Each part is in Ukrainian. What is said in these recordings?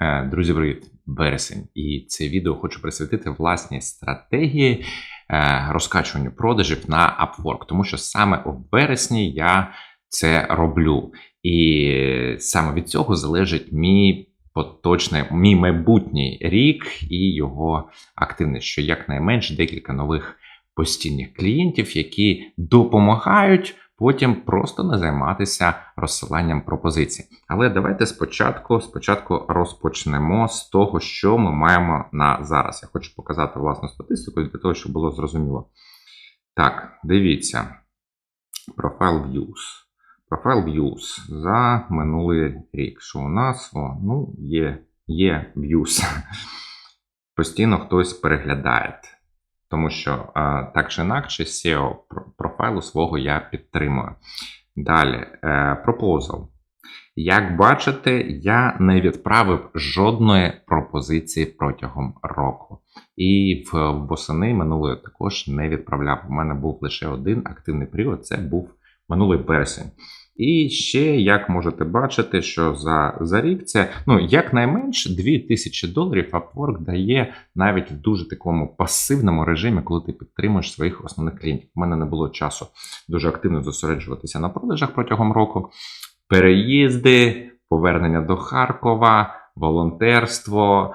Е, Друзі, привіт! Вересень. І це відео хочу присвятити власній стратегії е, розкачуванню продажів на Upwork, тому що саме у вересні я це роблю. І саме від цього залежить мій поточний, мій майбутній рік і його активність, що якнайменше декілька нових постійних клієнтів, які допомагають потім просто не займатися розсиланням пропозицій. Але давайте спочатку, спочатку розпочнемо з того, що ми маємо на зараз. Я хочу показати власну статистику для того, щоб було зрозуміло. Так, дивіться. Profile Views. Profile Views за минулий рік. Що у нас? О, ну, є, є views. Постійно хтось переглядає. Тому що так чи інакше SEO профайлу свого я підтримую. Далі, е, Як бачите, я не відправив жодної пропозиції протягом року. І в восени минулої також не відправляв. У мене був лише один активний період це був минулий березень. І ще, як можете бачити, що за за рік це ну якнайменше 2000 доларів Upwork дає навіть в дуже такому пасивному режимі, коли ти підтримуєш своїх основних клієнтів. У мене не було часу дуже активно зосереджуватися на продажах протягом року. Переїзди, повернення до Харкова, волонтерство,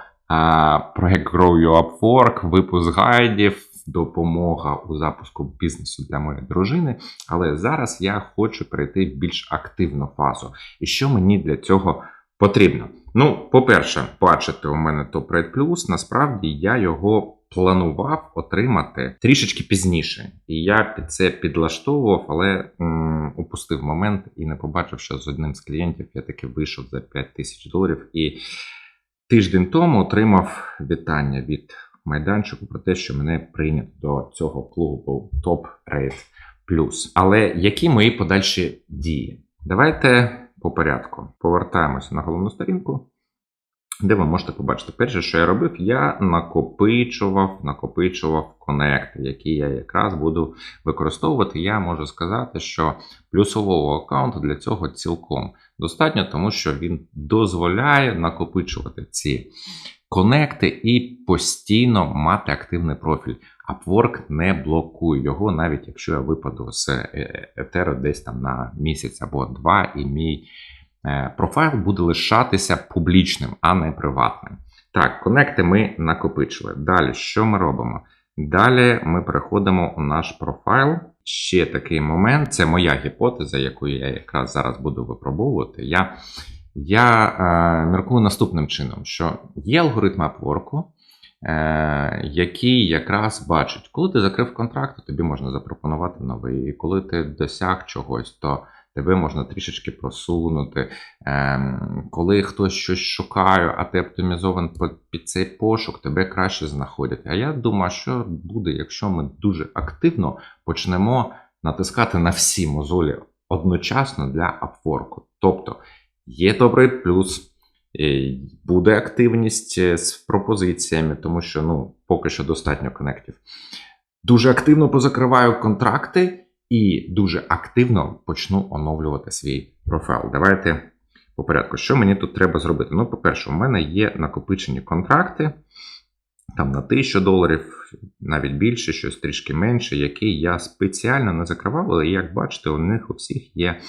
проект Grow Your Upwork, випуск гайдів допомога у запуску бізнесу для моєї дружини. Але зараз я хочу перейти в більш активну фазу. І що мені для цього потрібно? Ну, по-перше, бачите, у мене топ плюс. Насправді я його. Планував отримати трішечки пізніше, і я під це підлаштовував, але м, упустив момент і не побачив, що з одним з клієнтів я таки вийшов за 5 тисяч доларів. І тиждень тому отримав вітання від майданчику про те, що мене прийнято до цього клубу Top Rate Plus. Але які мої подальші дії? Давайте по порядку повертаємося на головну сторінку. Де ви можете побачити, перше, що я робив, я накопичував, накопичував конекти, які я якраз буду використовувати. Я можу сказати, що плюсового аккаунту для цього цілком достатньо, тому що він дозволяє накопичувати ці конекти і постійно мати активний профіль. Upwork не блокує його, навіть якщо я випаду з Етеру десь там на місяць або два, і мій е, профайл буде лишатися публічним, а не приватним. Так, конекти ми накопичили. Далі, що ми робимо? Далі ми переходимо у наш профайл. Ще такий момент це моя гіпотеза, яку я якраз зараз буду випробовувати. Я я е, міркую наступним чином, що є алгоритм Upwork, е, який якраз бачить, коли ти закрив контракт, то тобі можна запропонувати новий. І коли ти досяг чогось, то тебе можна трішечки просунути. Е, коли хтось щось шукає, а ти оптимізований під цей пошук, тебе краще знаходять. А я думаю, що буде, якщо ми дуже активно почнемо натискати на всі мозолі одночасно для Upwork. Тобто. Є добрий плюс, е, буде активність е, з пропозиціями, тому що ну, поки що достатньо конектів. Дуже активно позакриваю контракти і дуже активно почну оновлювати свій профайл. Давайте по порядку. Що мені тут треба зробити? Ну, по-перше, у мене є накопичені контракти там на 1000 доларів, навіть більше, щось трішки менше, які я спеціально не закривав, але як бачите, у них у всіх є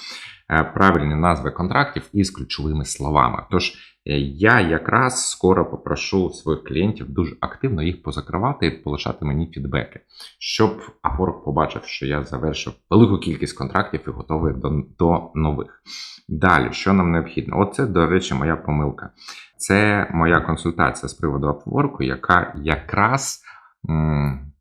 Е, правильні назви контрактів із ключовими словами. Тож е, я якраз скоро попрошу своїх клієнтів дуже активно їх позакривати і полишати мені фідбеки, щоб Upwork побачив, що я завершив велику кількість контрактів і готовий до, до нових. Далі, що нам необхідно? Оце, до речі, моя помилка. Це моя консультація з приводу Upwork, яка якраз.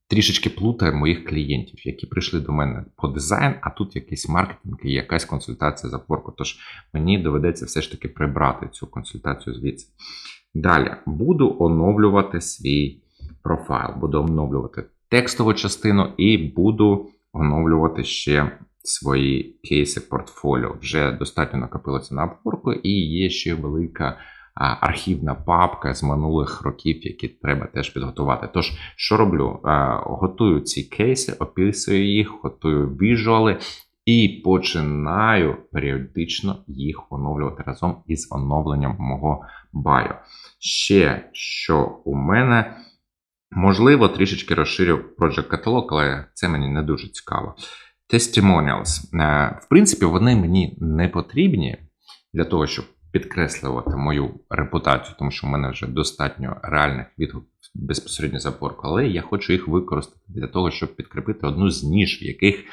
Трішечки плутає моїх клієнтів, які прийшли до мене по дизайн, а тут якийсь маркетинг і якась консультація за Upwork. Тож мені доведеться все ж таки прибрати цю консультацію звідси. Далі буду оновлювати свій профайл, буду оновлювати текстову частину і буду оновлювати ще свої кейси портфоліо. Вже достатньо накопилося на Upwork і є ще велика архівна папка з минулих років, які треба теж підготувати. Тож, що роблю? Готую ці кейси, описую їх, готую віжуали і починаю періодично їх оновлювати разом із оновленням мого байо. Ще що у мене, можливо, трішечки розширю Project каталог, але це мені не дуже цікаво. Testimonials. Е, В принципі, вони мені не потрібні для того, щоб підкреслювати мою репутацію, тому що в мене вже достатньо реальних відгуків безпосередньо за порку, але я хочу їх використати для того, щоб підкріпити одну з ніж, в яких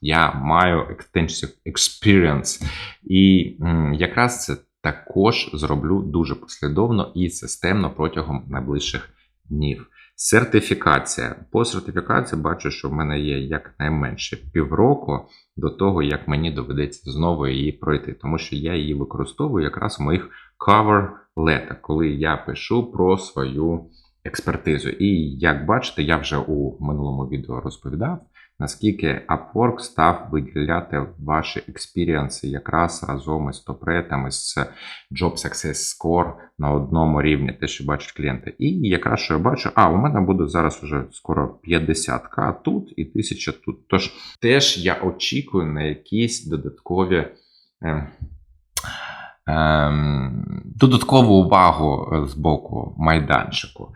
я маю extensive experience. І якраз це також зроблю дуже послідовно і системно протягом найближчих днів. Сертифікація. По сертифікації бачу, що в мене є якнайменше півроку до того, як мені доведеться знову її пройти, тому що я її використовую якраз у моїх cover letter, коли я пишу про свою експертизу. І як бачите, я вже у минулому відео розповідав, наскільки Upwork став виділяти ваші експіріенси якраз разом із топретами, з Job Success Score на одному рівні, те, що бачать клієнти. І якраз що я бачу, а у мене буде зараз уже скоро 50к тут і 1000 тут. Тож теж я очікую на якісь додаткові. ем, додаткову увагу е, з боку майданчику.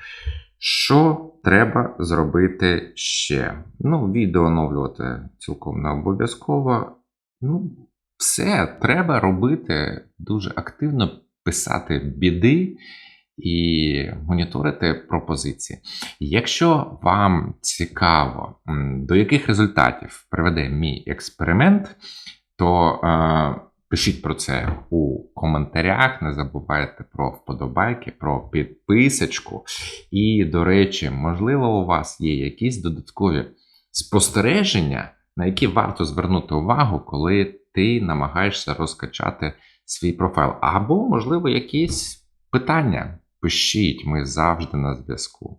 Що треба зробити ще? Ну, відео оновлювати цілком не обов'язково. Ну, все треба робити дуже активно, писати біди і моніторити пропозиції. Якщо вам цікаво, до яких результатів приведе мій експеримент, то е, пишіть про це у коментарях. Не забувайте про вподобайки, про підписочку. І, до речі, можливо, у вас є якісь додаткові спостереження, на які варто звернути увагу, коли ти намагаєшся розкачати свій профайл. Або, можливо, якісь питання. Пишіть, ми завжди на зв'язку.